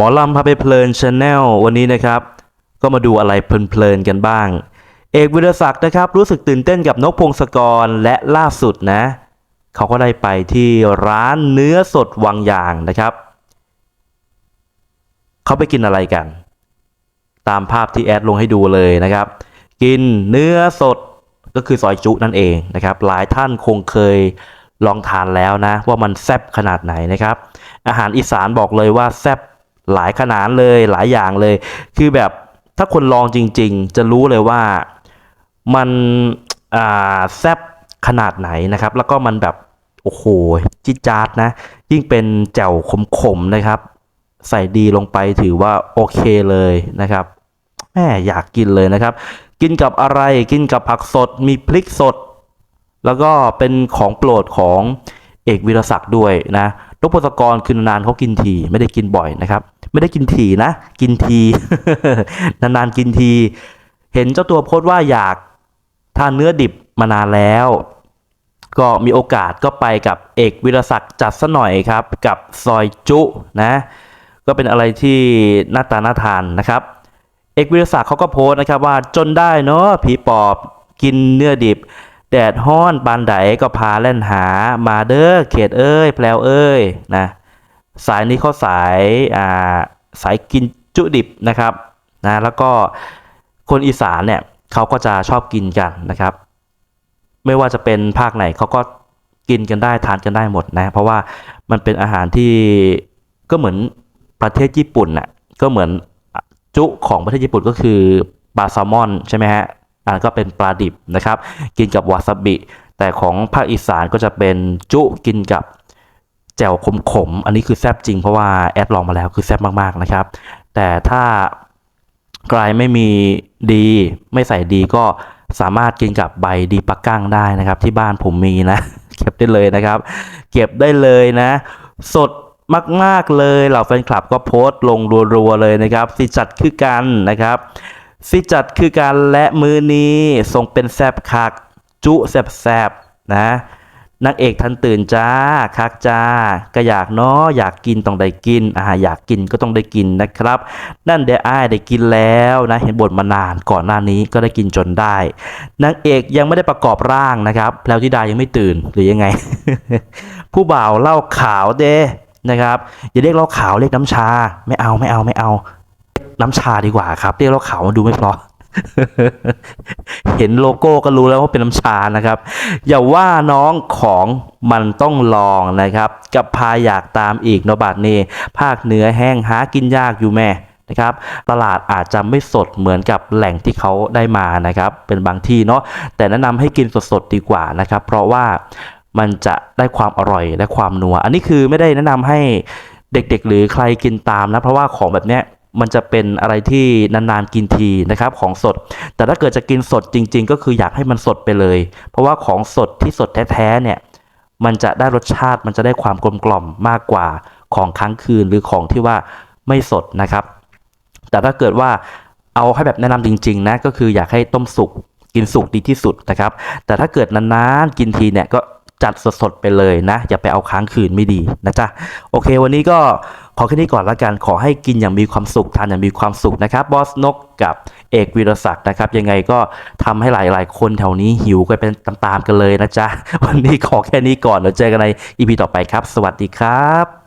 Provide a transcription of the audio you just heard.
หมอลำพาไปเพลินชาแนลวันนี้นะครับ ก็มาดูอะไรเพลินๆกันบ้าง เอกวิรศักดิ์นะครับ รู้สึกตื่นเต้นกับนกพงศกรและล่าสุดนะ เขาก็ได้ไปที่ร้านเนื้อสดวังยางนะครับ เขาไปกินอะไรกัน ตามภาพที่แอดลงให้ดูเลยนะครับ กินเนื้อสดก็คือซอยจุนั่นเองนะครับ หลายท่านคงเคยลองทานแล้วนะ ว่ามันแซ่บขนาดไหนนะครับ อาหารอีสานบอกเลยว่าแซ่บ หลายขนาดเลยหลายอย่างเลย คือแบบถ้าคนลองจริง ๆ จะรู้เลยว่ามันอ่าแซ่บขนาดไหนนะครับ แล้วก็มันแบบโอ้โหจิจาร์ดนะ ยิ่งเป็นแจ่วขมๆนะครับ ใส่ดีลงไปถือว่าโอเคเลยนะครับแม่อยากกินเลยนะครับ กินกับอะไรกินกับผักสดมีพริกสด แล้วก็เป็นของโปรดของเอกวิรศักดิ์ด้วยนะ นกพงศกรคือนานๆเขากินทีไม่ได้กินบ่อยนะครับ ไม่ได้กินทีนะ กินทีนานๆกินที เห็นเจ้าตัวโพสต์ว่าอยากทานเนื้อดิบมานานแล้ว ก็มีโอกาสก็ไปกับเอกวิรศักดิ์จัดซะหน่อยครับ กับซอยจุนะ ก็เป็นอะไรที่หน้าตาน่าทานนะครับ เอกวิรศักดิ์เขาก็โพสต์นะครับว่าจนได้เนาะผีปอบกินเนื้อดิบ แดดฮ้อนปานไดก็พาเล่นหามาเด้อเขตเอ้ยแพลวเอ้ยนะสายนี้เขาสายอ่าสายกินจุดิบนะครับนะแล้วก็คนอีสานเนี่ยเขาก็จะชอบกินกันนะครับ ไม่ว่าจะเป็นภาคไหนเขาก็กินกันได้ทานกันได้หมดนะ เพราะว่ามันเป็นอาหารที่ก็เหมือนประเทศญี่ปุ่นน่ะก็เหมือนจุของประเทศญี่ปุ่นก็คือปลาแซลมอนใช่ไหมฮะ อันก็เป็นปลาดิบนะครับ กินกับวาซาบิ แต่ของภาคอีสานก็จะเป็นจุกินกับแจ่วขมๆ อันนี้คือแซ่บจริงเพราะว่าแอดลองมาแล้วคือแซ่บมากๆนะครับ แต่ถ้ากลายไม่มีดีไม่ใส่ดีก็สามารถกินกับใบดีปักกั้งได้นะครับ ที่บ้านผมมีนะ เก็บได้เลยนะครับ เก็บได้เลยนะ สดมาก ๆ เลยเหล่าแฟนคลับก็โพสต์ลงรัว ๆ เลยนะครับสิจัดคือกันนะครับ สิจัดคือการและมือนี้ทรงเป็นแซบคัก จุแซบแซบนะนางเอกทันตื่นจ้าคักจ้าก็อยากเนาะอยากกินต้องได้กินอาหาอยากกินก็ต้องได้กินนะครับ นั่นเดอ้ายได้กินแล้วนะเห็นบทมานานก่อนหน้านี้ก็ได้กินจนได้นางเอกยังไม่ได้ประกอบร่างนะครับแพลวธิดายังไม่ตื่นหรือยังไง ผู้บ่าวเล่าขาวเด้นะครับอย่าเรียกเล่าขาวเรียกน้ำชาไม่เอาไม่เอาไม่เอา น้ำชาดีกว่าครับ เรียกเล่าขาวมันดูไม่เพราะเห็นโลโก้ก็รู้แล้วว่าเป็นน้ำชานะครับ อย่าว่าน้องของมันต้องลองนะครับ กับพาอยากตามอีกเนบัดนี้ภาคเหนือแห้งหากินยากอยู่แม่นะครับตลาดอาจจะไม่สดเหมือนกับแหล่งที่เขาได้มานะครับ เป็นบางที่เนาะแต่แนะนำให้กินสดๆดีกว่านะครับ เพราะว่ามันจะได้ความอร่อยและความนัว อันนี้คือไม่ได้แนะนำให้เด็กๆ หรือใครกินตามนะเพราะว่าของแบบเนี้ย มันจะเป็นอะไรที่นานๆกินทีนะครับของสด แต่ถ้าเกิดจะกินสดจริง ๆ ก็คืออยากให้มันสดไปเลย เพราะว่าของสดที่สดแท้ๆเนี่ยมันจะได้รสชาติมันจะได้ความกลมกล่อมมากกว่าของค้างคืนหรือของที่ว่าไม่สดนะครับ แต่ถ้าเกิดว่าเอาให้แบบแนะนำจริงๆนะก็คืออยากให้ต้มสุกกินสุกดีที่สุดนะครับ แต่ถ้าเกิดนานๆกินทีเนี่ยก็จัดสดๆไปเลยนะ อย่าไปเอาค้างคืนไม่ดีนะจ๊ะโอเค วันนี้ก็ ขอแค่นี้ก่อนละกันขอให้กินอย่างมีความสุขทานอย่างมีความสุขนะครับบอสนกกับเอกวีรศักดิ์นะครับ ยังไงก็ทำให้หลาย ๆ คนแถวนี้หิวกันเป็นตามๆกันเลยนะจ๊ะ วันนี้ขอแค่นี้ก่อนเดี๋ยวเจอกันในอีพีต่อไปครับ สวัสดีครับ